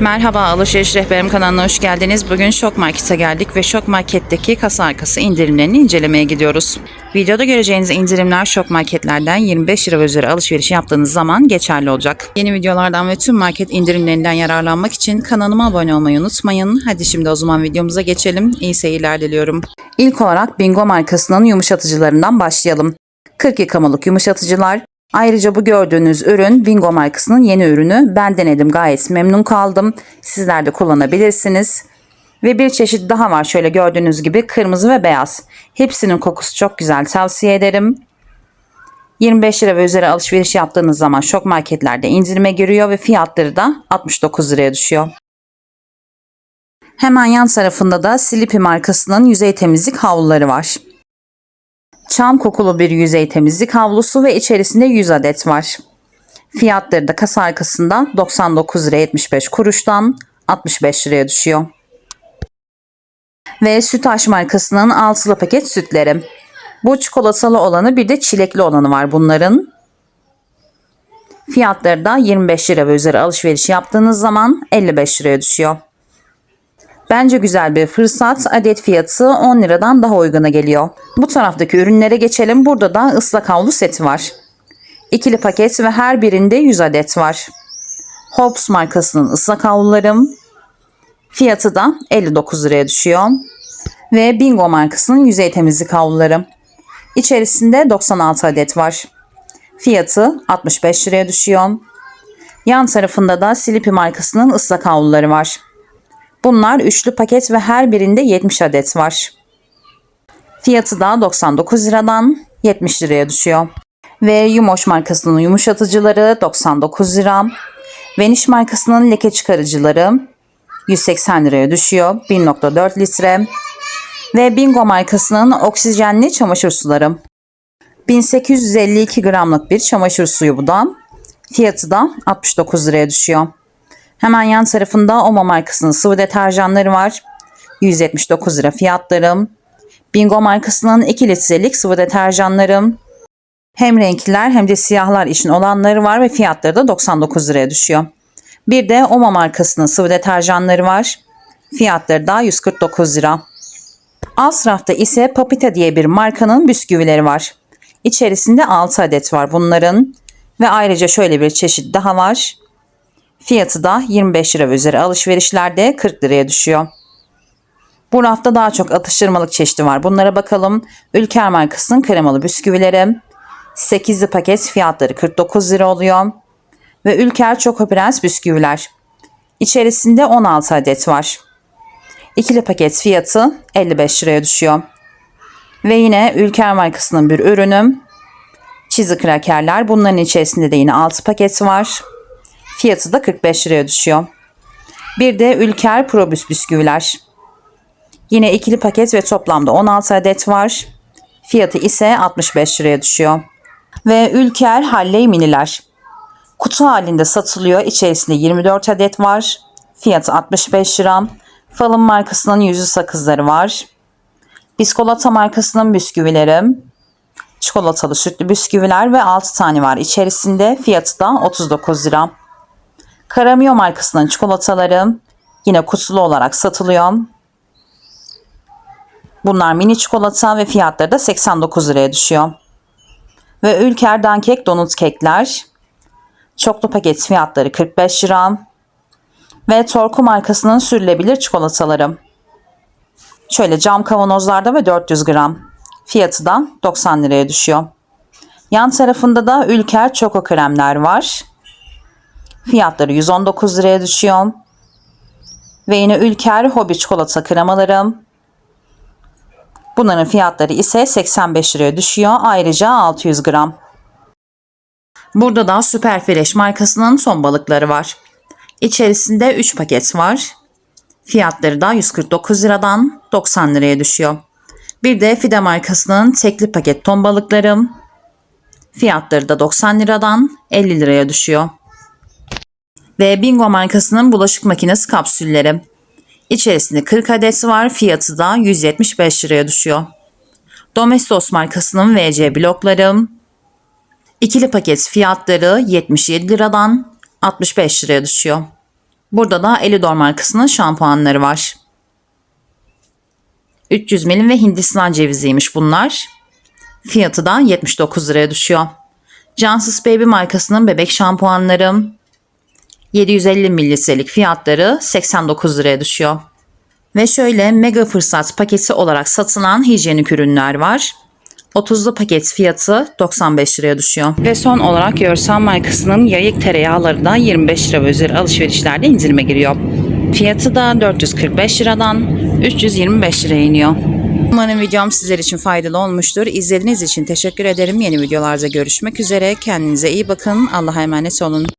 Merhaba Alışveriş Rehberim kanalına hoş geldiniz. Bugün Şok Market'e geldik ve Şok Market'teki kasa arkası indirimlerini incelemeye gidiyoruz. Videoda göreceğiniz indirimler Şok Market'lerden 25 lira üzeri alışveriş yaptığınız zaman geçerli olacak. Yeni videolardan ve tüm market indirimlerinden yararlanmak için kanalıma abone olmayı unutmayın. Hadi şimdi o zaman videomuza geçelim. İyi seyirler diliyorum. İlk olarak Bingo markasının yumuşatıcılarından başlayalım. 40 yıkamalık yumuşatıcılar, Ayrıca bu gördüğünüz ürün Bingo markasının yeni ürünü. Ben denedim gayet memnun kaldım. Sizler de kullanabilirsiniz. Ve bir çeşit daha var şöyle gördüğünüz gibi kırmızı ve beyaz. Hepsinin kokusu çok güzel tavsiye ederim. 25 lira ve üzeri alışveriş yaptığınız zaman şok marketlerde indirime giriyor ve fiyatları da 69 liraya düşüyor. Hemen yan tarafında da Sleepy markasının yüzey temizlik havluları var. Çam kokulu bir yüzey temizlik havlusu ve içerisinde 100 adet var. Fiyatları da kasa arkasında 99 lira 75 kuruştan 65 liraya düşüyor. Ve Sütaş markasının altılı paket sütleri. Bu çikolatalı olanı bir de çilekli olanı var bunların. Fiyatları da 25 lira ve üzeri alışveriş yaptığınız zaman 55 liraya düşüyor. Bence güzel bir fırsat. Adet fiyatı 10 liradan daha uyguna geliyor. Bu taraftaki ürünlere geçelim. Burada da ıslak havlu seti var. İkili paket ve her birinde 100 adet var. Hobbs markasının ıslak havlularım. Fiyatı da 59 liraya düşüyor. Ve Bingo markasının yüzey temizlik havluları. İçerisinde 96 adet var. Fiyatı 65 liraya düşüyor. Yan tarafında da Sleepy markasının ıslak havluları var. Bunlar üçlü paket ve her birinde 70 adet var. Fiyatı da 99 liradan 70 liraya düşüyor. Ve Yumoş markasının yumuşatıcıları 99 lira. Vanish markasının leke çıkarıcıları 180 liraya düşüyor. 1.4 litre. Ve Bingo markasının oksijenli çamaşır suları. 1852 gramlık bir çamaşır suyu bu da. Fiyatı da 69 liraya düşüyor. Hemen yan tarafında Omo markasının sıvı deterjanları var. 179 lira fiyatlarım. Bingo markasının 2 litrelik sıvı deterjanlarım. Hem renkliler hem de siyahlar için olanları var ve fiyatları da 99 liraya düşüyor. Bir de Omo markasının sıvı deterjanları var. Fiyatları da 149 lira. Alt rafta ise Papita diye bir markanın bisküvileri var. İçerisinde 6 adet var bunların. Ve ayrıca şöyle bir çeşit daha var. Fiyatı da 25 lira üzeri alışverişlerde 40 liraya düşüyor. Bu rafta daha çok atıştırmalık çeşidi var. Bunlara bakalım. Ülker markasının kremalı bisküvileri. 8'li paket fiyatları 49 lira oluyor. Ve Ülker Choco Prens bisküviler. İçerisinde 16 adet var. İkili paket fiyatı 55 liraya düşüyor. Ve yine Ülker markasının bir ürünü. Cheesy krakerler. Bunların içerisinde de yine 6 paket var. Fiyatı da 45 liraya düşüyor. Bir de Ülker Probüs bisküviler. Yine ikili paket ve toplamda 16 adet var. Fiyatı ise 65 liraya düşüyor. Ve Ülker Halley miniler. Kutu halinde satılıyor. İçerisinde 24 adet var. Fiyatı 65 lira. Falın markasının yüzü sakızları var. Biskolata markasının bisküvileri. Çikolatalı sütlü bisküviler ve 6 tane var içerisinde. Fiyatı da 39 lira. Karamio markasının çikolataları yine kutulu olarak satılıyor. Bunlar mini çikolata ve fiyatları da 89 liraya düşüyor. Ve Ülker kek donut kekler. Çoklu paket fiyatları 45 lira. Ve Torku markasının sürülebilir çikolataları. Şöyle cam kavanozlarda ve 400 gram. Fiyatı da 90 liraya düşüyor. Yan tarafında da Ülker çoko kremler var. Fiyatları 119 liraya düşüyor. Ve yine Ülker Hobi çikolata kremaları. Bunların fiyatları ise 85 liraya düşüyor. Ayrıca 600 gram. Burada da Süper Fresh markasının son balıkları var. İçerisinde 3 paket var. Fiyatları da 149 liradan 90 liraya düşüyor. Bir de Fide markasının tekli paket ton balıklarım. Fiyatları da 90 liradan 50 liraya düşüyor. Ve Bingo markasının bulaşık makinesi kapsülleri. İçerisinde 40 adet var. Fiyatı da 175 liraya düşüyor. Domestos markasının VC blokları. İkili paket fiyatları 77 liradan 65 liraya düşüyor. Burada da Elidor markasının şampuanları var. 300 milim ve Hindistan ceviziymiş bunlar. Fiyatı da 79 liraya düşüyor. Johnson's Baby markasının bebek şampuanları 750 mililitrelik fiyatları 89 liraya düşüyor. Ve şöyle mega fırsat paketi olarak satılan hijyenik ürünler var. 30'lu paket fiyatı 95 liraya düşüyor. Ve son olarak Yörsan markasının yayık tereyağları da 25 lira ve üzeri alışverişlerde indirime giriyor. Fiyatı da 445 liradan 325 liraya iniyor. Umarım videom sizler için faydalı olmuştur. İzlediğiniz için teşekkür ederim. Yeni videolarda görüşmek üzere. Kendinize iyi bakın. Allah'a emanet olun.